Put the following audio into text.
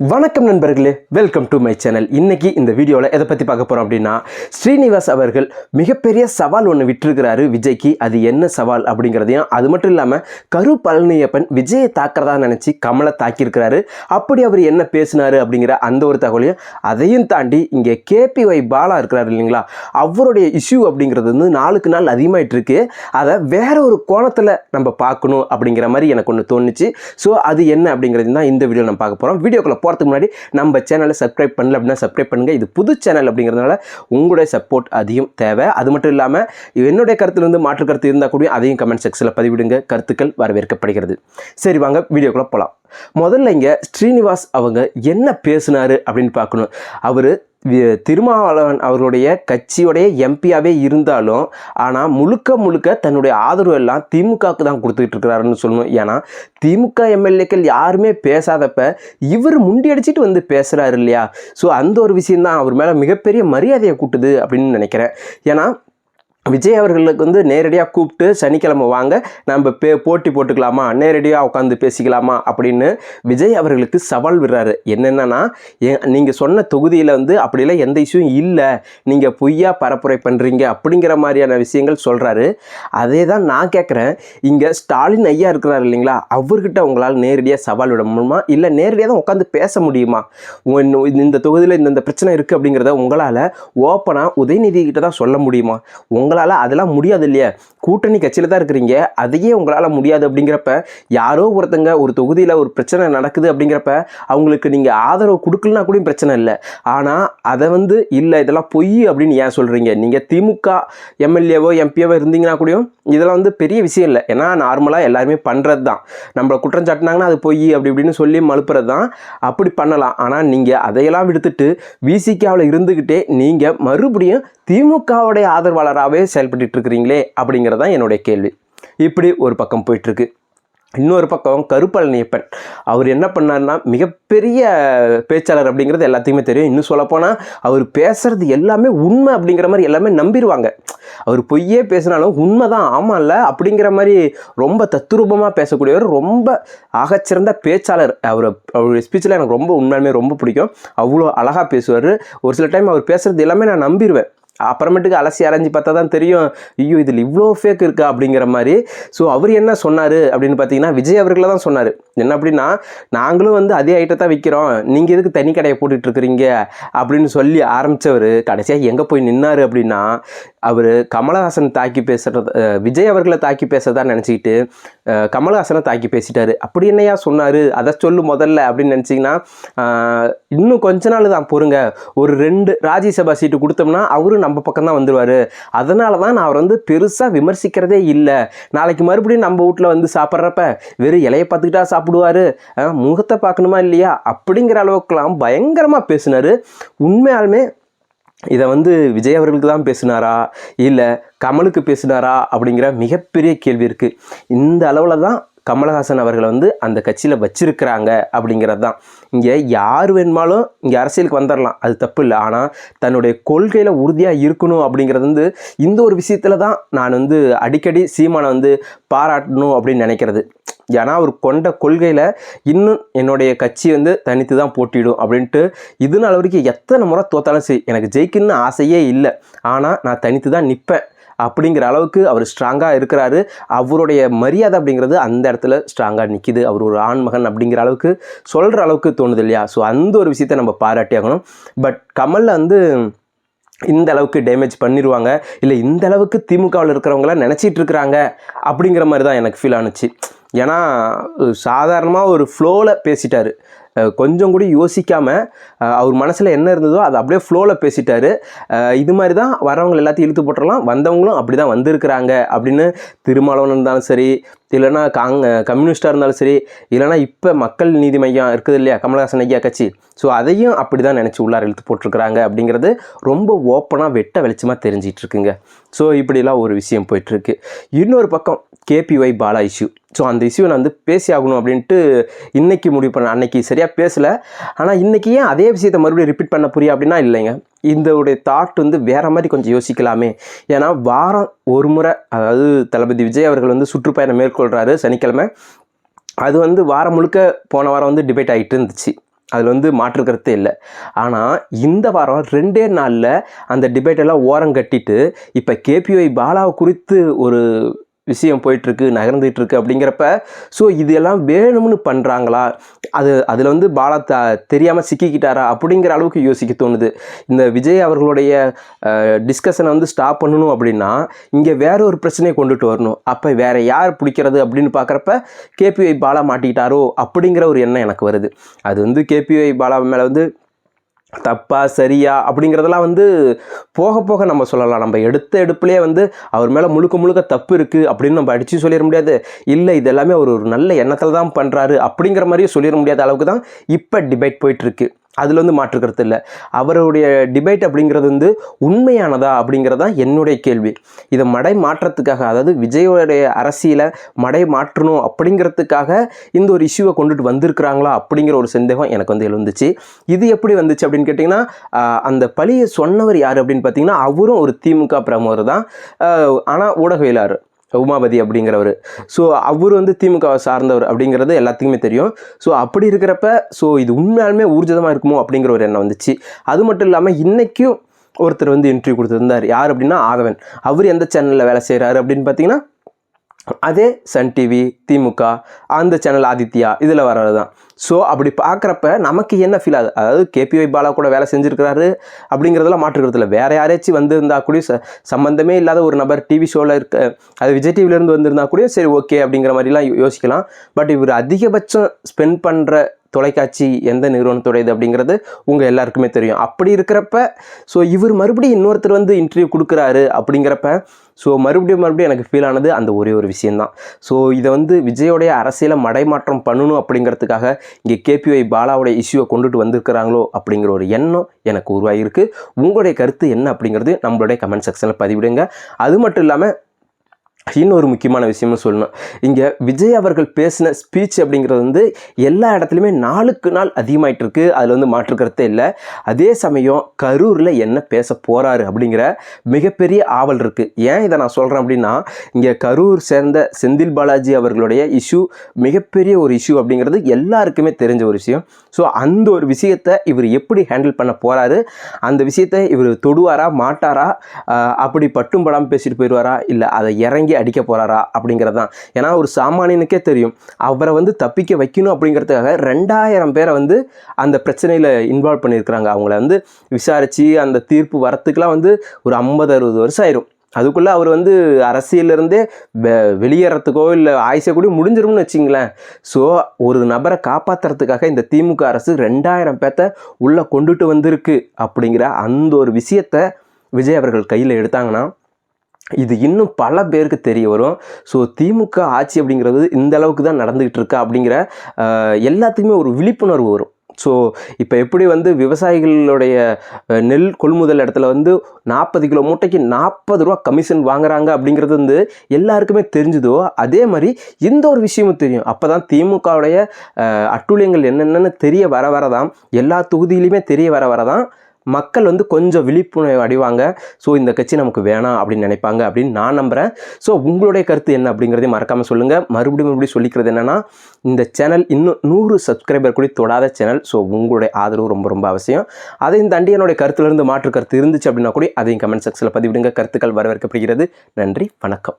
வணக்கம் நண்பர்களே welcome to my channel இன்றைக்கி இந்த வீடியோவில் எதை பற்றி பார்க்க போகிறோம் அப்படின்னா ஸ்ரீனிவாஸ் அவர்கள் மிகப்பெரிய சவால் ஒன்று விட்டுருக்கிறாரு விஜய்க்கு. அது என்ன சவால் அப்படிங்கிறதையும் அது மட்டும் இல்லாமல் கரு பழனியப்பன் விஜயை தாக்கிறதா நினச்சி கமலை தாக்கியிருக்கிறாரு. அப்படி அவர் என்ன பேசினாரு அப்படிங்கிற அந்த ஒரு தகவலையும் அதையும் தாண்டி இங்கே கேபி ஒய் பாலா இருக்கிறாரு இல்லைங்களா? அவருடைய இஷ்யூ அப்படிங்கிறது வந்து நாளுக்கு நாள் அதிகமாகிட்டு இருக்கு அதை வேற ஒரு கோணத்தில் நம்ம பார்க்கணும் அப்படிங்கிற மாதிரி எனக்கு ஒன்று தோணுச்சு. ஸோ அது என்ன அப்படிங்கிறது தான் இந்த வீடியோ நம்ம பார்க்க போகிறோம் வீடியோக்குள்ள போகிறதுக்கு முன்னாடி நம்ம சேனலை சப்ஸ்கிரைப் பண்ணல அப்படின்னா சப்ஸ்கிரைப் பண்ணுங்கள் இது புது சேனல் அப்படிங்கிறதுனால உங்களுடைய சப்போர்ட் அதிகம் தேவை. அது மட்டும் இல்லாமல் என்னுடைய கருத்துலேருந்து மாற்று கருத்து இருந்தால் கூட அதையும் கமெண்ட் செக்ஷனில் பதிவிடுங்க. கருத்துக்கள் வரவேற்கப்படுகிறது. சரி வாங்க வீடியோக்குள்ளே போகலாம் முதல்ல இங்கே ஸ்ரீனிவாஸ் அவங்க என்ன பேசினாரு அப்படின்னு பார்க்கணும். அவர் திருமாவளவன் அவர்களுடைய கட்சியுடைய எம்பியாவே இருந்தாலும் ஆனால் முழுக்க முழுக்க தன்னுடைய ஆதரவு எல்லாம் திமுகவுக்கு தான் கொடுத்துக்கிட்டு இருக்கிறாருன்னு சொல்லணும். ஏன்னா திமுக எம்எல்ஏக்கள் யாருமே பேசாதப்ப இவர் முண்டியடிச்சிட்டு வந்து பேசுகிறாரு இல்லையா? ஸோ அந்த ஒரு விஷயந்தான் அவர் மேலே மிகப்பெரிய மரியாதையை கூட்டுது அப்படின்னு நினைக்கிறேன். ஏன்னா விஜய் அவர்களுக்கு வந்து நேரடியாக கூப்பிட்டு சனிக்கிழமை வாங்க நம்ம பே போட்டி போட்டுக்கலாமா நேரடியாக உட்காந்து பேசிக்கலாமா அப்படின்னு விஜய் அவர்களுக்கு சவால் விடுறாரு. என்னென்னா நீங்கள் சொன்ன தொகுதியில் வந்து அப்படிலாம் எந்த இஷ்யூவும் இல்லை நீங்கள் பொய்யா பரப்புரை பண்ணுறீங்க அப்படிங்கிற மாதிரியான விஷயங்கள் சொல்கிறாரு அதே தான் நான் கேட்குறேன் இங்கே ஸ்டாலின் ஐயா இருக்கிறார் இல்லைங்களா அவர்கிட்ட உங்களால் நேரடியாக சவால் விட முடியுமா இல்லை நேரடியாக தான் உட்காந்து பேச முடியுமா? இந்த தொகுதியில் இந்தந்த பிரச்சனை இருக்குது அப்படிங்கிறத உங்களால் ஓப்பனாக உதயநிதி கிட்ட தான் சொல்ல முடியுமா? உங்களால் அதெல்லாம் முடியாது இல்லையா? கூட்டணி கட்சியில் தான் இருக்கிறீங்க. அதையே உங்களால் முடியாது அப்படிங்கிறப்ப யாரோ ஒருத்தங்க ஒரு தொகுதியில் ஒரு பிரச்சனை நடக்குது அப்படிங்கிறப்ப அவங்களுக்கு நீங்கள் ஆதரவு கொடுக்கலனா கூட பிரச்சனை இல்லை. ஆனால் அதை வந்து இல்லை இதெல்லாம் பொய் அப்படின்னு ஏன் சொல்கிறீங்க நீங்கள் திமுக எம்எல்ஏவோ எம்பியோவோ இருந்தீங்கன்னா கூடயும் இதெல்லாம் வந்து பெரிய விஷயம் இல்லை. ஏன்னா நார்மலாக எல்லாருமே பண்ணுறது தான். நம்மளை குற்றம் சாட்டினாங்கன்னா அது பொய் அப்படி இப்படின்னு சொல்லி மழுப்புறது தான். அப்படி பண்ணலாம். ஆனால் நீங்கள் அதையெல்லாம் விடுத்துட்டு விசிகாவில் இருந்துக்கிட்டே நீங்கள் மறுபடியும் திமுகவுடைய ஆதரவாளராகவே செயல்பட்டு இருக்கிறீங்களே அப்படிங்கிறது தான் என்னுடைய கேள்வி. இப்படி ஒரு பக்கம் போயிட்டுருக்கு. இன்னொரு பக்கம் கருப்பழனியப்பன். அவர் என்ன பண்ணார்னா மிகப்பெரிய பேச்சாளர் அப்படிங்கிறது எல்லாத்தையுமே தெரியும். இன்னும் சொல்லப்போனால் அவர் பேசுகிறது எல்லாமே உண்மை அப்படிங்கிற மாதிரி எல்லாமே நம்பிடுவாங்க. அவர் பொய்யே பேசினாலும் உண்மை தான். ஆமாம்ல அப்படிங்கிற மாதிரி ரொம்ப தத்துரூபமாக பேசக்கூடியவர் ரொம்ப ஆகச்சிறந்த பேச்சாளர். அவர் அவருடைய ஸ்பீச்சில் எனக்கு ரொம்ப உண்மையுமே ரொம்ப பிடிக்கும். அவ்வளோ அழகாக பேசுவார். ஒரு சில டைம் அவர் பேசுகிறது எல்லாமே நான் நம்பிடுவேன். அப்புறமேட்டுக்கு அலசி அரைஞ்சி பார்த்தா தான் தெரியும் ஐயோ இதில் இவ்வளோ ஃபேக் இருக்கா அப்படிங்கிற மாதிரி. ஸோ அவர் என்ன சொன்னார் அப்படின்னு பார்த்தீங்கன்னா விஜய் அவர்களை தான் சொன்னார். என்ன அப்படின்னா நாங்களும் வந்து அதே ஐட்டத்தை விற்கிறோம் நீங்கள் எதுக்கு தனி கடையை போட்டுட்ருக்குறீங்க அப்படின்னு சொல்லி ஆரம்பித்தவர் கடைசியாக எங்கே போய் நின்னார் அப்படின்னா அவர் கமலஹாசன் தாக்கி பேசுகிறத விஜய் அவர்களை தாக்கி பேசுறதா நினச்சிக்கிட்டு கமலஹாசனை தாக்கி பேசிட்டாரு. அப்படி என்னையா சொன்னார்? அதை சொல்லு முதல்ல அப்படின்னு நினச்சிங்கன்னா இன்னும் கொஞ்ச நாள் தான் பொறுங்க. ஒரு ரெண்டு ராஜ்யசபா சீட்டு கொடுத்தோம்னா அவரும் நம்ம பக்கம் தான் வந்துடுவார் அதனால தான் நான் அவர் வந்து பெருசாக விமர்சிக்கிறதே இல்லை. நாளைக்கு மறுபடியும் நம்ம வீட்டில் வந்து சாப்பிட்றப்ப வெறும் இலையை பார்த்துக்கிட்டா சாப்பிடுவார். முகத்தை பார்க்கணுமா இல்லையா? அப்படிங்கிற அளவுக்குலாம் பயங்கரமாக பேசினார். உண்மையாலுமே இதை வந்து விஜய் அவர்களுக்கு தான் பேசினாரா? இல்லை கமலுக்கு பேசினாரா? அப்படிங்கிற மிகப்பெரிய கேள்வி இருக்குது இந்த அளவில் தான் கமலஹாசன் அவர்களை வந்து அந்த கட்சியில் வச்சிருக்கிறாங்க அப்படிங்கிறது தான். இங்கே யார் வேணுமாலும் இங்கே அரசியலுக்கு வந்துடலாம் அது தப்பு இல்லை. ஆனால் தன்னுடைய கொள்கையில் உறுதியாக இருக்கணும் அப்படிங்கிறது வந்து இந்த ஒரு விஷயத்தில் தான் நான் வந்து அடிக்கடி சீமானை வந்து பாராட்டணும் அப்படின்னு நினைக்கிறது. ஏன்னா அவர் கொண்ட கொள்கையில் இன்னும் என்னுடைய கட்சி வந்து தனித்து தான் போட்டிடும் அப்படின்ட்டு இது நாள் வரைக்கும் எத்தனை முறை தோத்தாலும் சரி எனக்கு ஜெயிக்கணும்னு ஆசையே இல்லை. ஆனால் நான் தனித்து தான் நிற்பேன் அப்படிங்கிற அளவுக்கு அவர் ஸ்ட்ராங்காக இருக்கிறாரு. அவருடைய மரியாதை அப்படிங்கிறது அந்த இடத்துல ஸ்ட்ராங்காக நிற்கிது அவர் ஒரு ஆண்மகன் அப்படிங்கிற அளவுக்கு சொல்கிற அளவுக்கு தோணுது இல்லையா? ஸோ அந்த ஒரு விஷயத்தை நம்ம பாராட்டி ஆகணும் பட் கமலில் வந்து இந்த அளவுக்கு டேமேஜ் பண்ணிடுவாங்க இல்லை இந்த அளவுக்கு திமுகவில் இருக்கிறவங்களாம் நினச்சிட்டு இருக்கிறாங்க? அப்படிங்கிற மாதிரி தான் எனக்கு ஃபீல் ஆனுச்சு ஏன்னா சாதாரணமாக ஒரு ஃப்ளோவில் பேசிட்டாரு. கொஞ்சம் கூட யோசிக்காமல் அவர் மனசில் என்ன இருந்ததோ அதை அப்படியே ஃப்ளோவில் பேசிட்டாரு. இது மாதிரி தான் வரவங்க எல்லாத்தையும் இழுத்து போட்டுடலாம் வந்தவங்களும் அப்படி தான் வந்திருக்கிறாங்க அப்படின்னு திருமாவளவன் இருந்தாலும் சரி இல்லைனா காங் கம்யூனிஸ்டாக இருந்தாலும் சரி இல்லைனா இப்போ மக்கள் நீதி மையம் இருக்குது இல்லையா கமலஹாசன் ஐயா கட்சி. ஸோ அதையும் அப்படி தான் நினச்சி உள்ளார இழுத்து போட்டிருக்கிறாங்க அப்படிங்கிறது ரொம்ப ஓப்பனாக வெட்ட வெளிச்சமாக தெரிஞ்சிட்ருக்குங்க ஸோ இப்படிலாம் ஒரு விஷயம் போயிட்டுருக்கு இன்னொரு பக்கம் கேபிஒய் பாலா இஷ்யூ. ஸோ அந்த இஷ்யூ நான் வந்து பேசி ஆகணும் அப்படின்ட்டு இன்றைக்கி முடிவு பண்ணேன் அன்னைக்கு சரியாக பேசலை. ஆனால் இன்றைக்கி ஏன் அதே விஷயத்தை மறுபடியும் ரிப்பீட் பண்ண புரியும் அப்படின்னா இல்லைங்க. இந்த உடைய தாட் வந்து வேறு மாதிரி கொஞ்சம் யோசிக்கலாமே. ஏன்னா வாரம் ஒரு முறை அதாவது தளபதி விஜய் அவர்கள் வந்து சுற்றுப்பயணம் மேற்கொள்கிறாரு சனிக்கிழமை. அது வந்து வாரம் முழுக்க போன வாரம் வந்து டிபேட் ஆகிட்டு இருந்துச்சு. அதில் வந்து மாற்று கருத்தே இல்லை. ஆனால் இந்த வாரம் ரெண்டே நாளில் அந்த டிபேட்டெல்லாம் ஓரம் கட்டிட்டு இப்போ கேபிஒய் பாலாவை குறித்து ஒரு விஷயம் போயிட்டுருக்கு நகர்ந்துகிட்ருக்கு அப்படிங்கிறப்ப ஸோ இதெல்லாம் வேணும்னு பண்ணுறாங்களா அது அதில் வந்து பாலா த தெரியாமல் சிக்கிக்கிட்டாரா? அப்படிங்கிற அளவுக்கு யோசிக்க தோணுது. இந்த விஜய் அவர்களுடைய டிஸ்கஷனை வந்து ஸ்டாப் பண்ணணும் அப்படின்னா இங்கே வேற ஒரு பிரச்சனையை கொண்டுட்டு வரணும். அப்போ வேறு யார் பிடிக்கிறது அப்படின்னு பார்க்குறப்ப கேபிஒய் பாலா மாட்டிக்கிட்டாரோ அப்படிங்கிற ஒரு எண்ணம் எனக்கு வருது. அது வந்து கேபிஒய் பாலா மேலே வந்து தப்பா சரியா அப்படிங்கிறதெல்லாம் வந்து போக போக நம்ம சொல்லலாம். நம்ம எடுத்த எடுப்புலேயே வந்து அவர் மேலே முழுக்க முழுக்க தப்பு இருக்குது அப்படின்னு நம்ம அடித்து சொல்லிட முடியாது. இல்லை இது எல்லாமே அவர் ஒரு நல்ல எண்ணத்தில் தான் பண்ணுறாரு அப்படிங்கிற மாதிரியும் சொல்லிட முடியாத அளவுக்கு தான் இப்போ டிபேட் போயிட்டுருக்கு அதில் வந்து மாற்றுக்கிறது இல்லை. அவருடைய டிபேட் அப்படிங்கிறது வந்து உண்மையானதா அப்படிங்கிறது தான் என்னுடைய கேள்வி. இதை மடை மாற்றத்துக்காக அதாவது விஜயோடைய அரசியலை மடை மாற்றணும் அப்படிங்கிறதுக்காக இந்த ஒரு இஷ்யூவை கொண்டுட்டு வந்திருக்கிறாங்களா அப்படிங்கிற ஒரு சந்தேகம் எனக்கு வந்து எழுந்துச்சு. இது எப்படி வந்துச்சு அப்படின்னு கேட்டிங்கன்னா அந்த பழியை சொன்னவர் யார் அப்படின்னு பார்த்தீங்கன்னா அவரும் ஒரு திமுக பிரமுகர் தான். ஆனால் ஊடகவியலாளர். உமாபதி அப்படிங்கிறவர். ஸோ அவர் வந்து திமுகவை சார்ந்தவர் அப்படிங்கிறது எல்லாத்துக்குமே தெரியும். ஸோ அப்படி இருக்கிறப்ப ஸோ இது உண்மையாலுமே ஊர்ஜிதமாக இருக்குமோ அப்படிங்கிற ஒரு எண்ணம் வந்துச்சு. அது மட்டும் இல்லாமல் இன்றைக்கும் ஒருத்தர் வந்து இன்டர்வியூ கொடுத்துருந்தார். யார் அப்படின்னா ஆதவன் அவர் எந்த சேனலில் வேலை செய்கிறாரு அப்படின்னு பார்த்தீங்கன்னா அதே சன் டிவி திமுக அந்த சேனல் ஆதித்யா இதில் வர்றது தான் ஸோ அப்படி பார்க்குறப்ப நமக்கு என்ன ஃபீல் ஆகுது? அதாவது கேபிஒய் பாலா கூட வேலை செஞ்சுருக்கிறாரு அப்படிங்கிறதெல்லாம் மாற்றுக்கிறதுல வேற யாராச்சும் வந்திருந்தா கூட ச சம்மந்தமே இல்லாத ஒரு நபர் டிவி ஷோவில் இருக்க அது விஜய் டிவிலேருந்து வந்திருந்தா கூட சரி ஓகே அப்படிங்கிற மாதிரிலாம் யோசிக்கலாம். பட் இவர் அதிகபட்சம் ஸ்பெண்ட் பண்ணுற தொலைக்காட்சி எந்த நிறுவனத்துடையது அப்படிங்கிறது உங்கள் எல்லாருக்குமே தெரியும். அப்படி இருக்கிறப்ப ஸோ இவர் மறுபடியும் இன்னொருத்தர் வந்து இன்டர்வியூ கொடுக்குறாரு அப்படிங்கிறப்ப ஸோ மறுபடியும் மறுபடியும் எனக்கு ஃபீல் ஆனது அந்த ஒரே ஒரு விஷயந்தான் ஸோ இதை வந்து விஜயோடைய அரசியலை மடைமாற்றம் பண்ணணும் அப்படிங்கிறதுக்காக இங்கே கேபிஒய் பாலாவுடைய இஷ்யூவை கொண்டுட்டு வந்திருக்கிறாங்களோ அப்படிங்கிற ஒரு எண்ணம் எனக்கு உருவாகியிருக்கு. உங்களுடைய கருத்து என்ன அப்படிங்கிறது நம்மளுடைய கமெண்ட் செக்ஷனில் பதிவிடுங்க. அது மட்டும் இல்லாமல் இன்னொரு முக்கியமான விஷயமும் சொல்லணும். இங்கே விஜய் அவர்கள் பேசின ஸ்பீச் அப்படிங்கிறது வந்து எல்லா இடத்துலையுமே நாளுக்கு நாள் அதிகமாயிட்டு இருக்கு அதில் வந்து மாற்றுக்கிறதே இல்லை. அதே சமயம் கரூரில் என்ன பேச போகிறாரு அப்படிங்கிற மிகப்பெரிய ஆவல் இருக்குது ஏன் இதை நான் சொல்கிறேன் அப்படின்னா இங்கே கரூர் சேர்ந்த செந்தில் பாலாஜி அவர்களுடைய இஷ்யூ மிகப்பெரிய ஒரு இஷ்யூ அப்படிங்கிறது எல்லாருக்குமே தெரிஞ்ச ஒரு விஷயம். ஸோ அந்த ஒரு விஷயத்தை இவர் எப்படி ஹேண்டில் பண்ண போகிறாரு அந்த விஷயத்தை இவர் தொடுவாரா மாட்டாரா? அப்படி பட்டும் படாமல் பேசிட்டு போயிடுவாரா? இல்லை அதை இறங்கி அடிக்க போகிறாரா அப்படிங்கிறது தான் ஏன்னா ஒரு சாமானியனுக்கே தெரியும். அவரை வந்து தப்பிக்க வைக்கணும் அப்படிங்கிறதுக்காக ரெண்டாயிரம் பேரை வந்து அந்த பிரச்சனையில் இன்வால்வ் பண்ணியிருக்கிறாங்க. அவங்கள வந்து விசாரித்து அந்த தீர்ப்பு வரத்துக்குலாம் வந்து ஒரு ஐம்பது அறுபது வருஷம் ஆயிரும். அதுக்குள்ளே அவர் வந்து அரசியலிருந்தே வெ- வெளியேறத்துக்கோ இல்லை ஆயுசை கூட முடிஞ்சிரும்னு வச்சிங்களேன். ஸோ ஒரு நபரை காப்பாற்றுறதுக்காக இந்த திமுக அரசு ரெண்டாயிரம் பேர்த்த உள்ளே கொண்டுட்டு வந்திருக்கு அப்படிங்கிற அந்த ஒரு விஷயத்தை விஜய் அவர்கள் கையில் எடுத்தாங்கன்னா இது இன்னும் பல பேருக்கு தெரிய வரும். ஸோ திமுக ஆட்சி அப்படிங்கிறது இந்த அளவுக்கு தான் நடந்துக்கிட்டு இருக்கா அப்படிங்கிற எல்லாத்துக்குமே ஒரு விழிப்புணர்வு வரும். ஸோ இப்போ எப்படி வந்து விவசாயிகளுடைய நெல் கொள்முதல் இடத்துல வந்து நாற்பது கிலோ மூட்டைக்கு நாற்பது ரூபா கமிஷன் வாங்குறாங்க அப்படிங்கிறது வந்து எல்லாருக்குமே தெரிஞ்சுதோ அதே மாதிரி இந்த ஒரு விஷயமும் தெரியும். அப்போ தான் திமுகவுடைய அட்டூழியங்கள் என்னென்னு தெரிய வர வர தான் எல்லா தொகுதியிலையுமே தெரிய வர வர தான் மக்கள் வந்து கொஞ்சம் விழிப்புணர்வு அடைவாங்க. ஸோ இந்த கட்சி நமக்கு வேணாம் அப்படின்னு நினைப்பாங்க அப்படின்னு நான் நம்புகிறேன் ஸோ உங்களுடைய கருத்து என்ன அப்படிங்கிறதையும் மறக்காமல் சொல்லுங்கள் மறுபடியும் மறுபடியும் சொல்லிக்கிறது என்னென்னா இந்த சேனல் இன்னும் நூறு சப்ஸ்கிரைபர் கூட தொடாத சேனல். ஸோ உங்களுடைய ஆதரவு ரொம்ப ரொம்ப அவசியம். அதையும் தாண்டி என்னுடைய கருத்துலேருந்து மாற்று கருத்து இருந்துச்சு அப்படின்னா கூட அதையும் கமெண்ட் செக்ஷனில் பதிவிடுங்க. கருத்துக்கள் வரவேற்கப்படுகிறது. நன்றி வணக்கம்.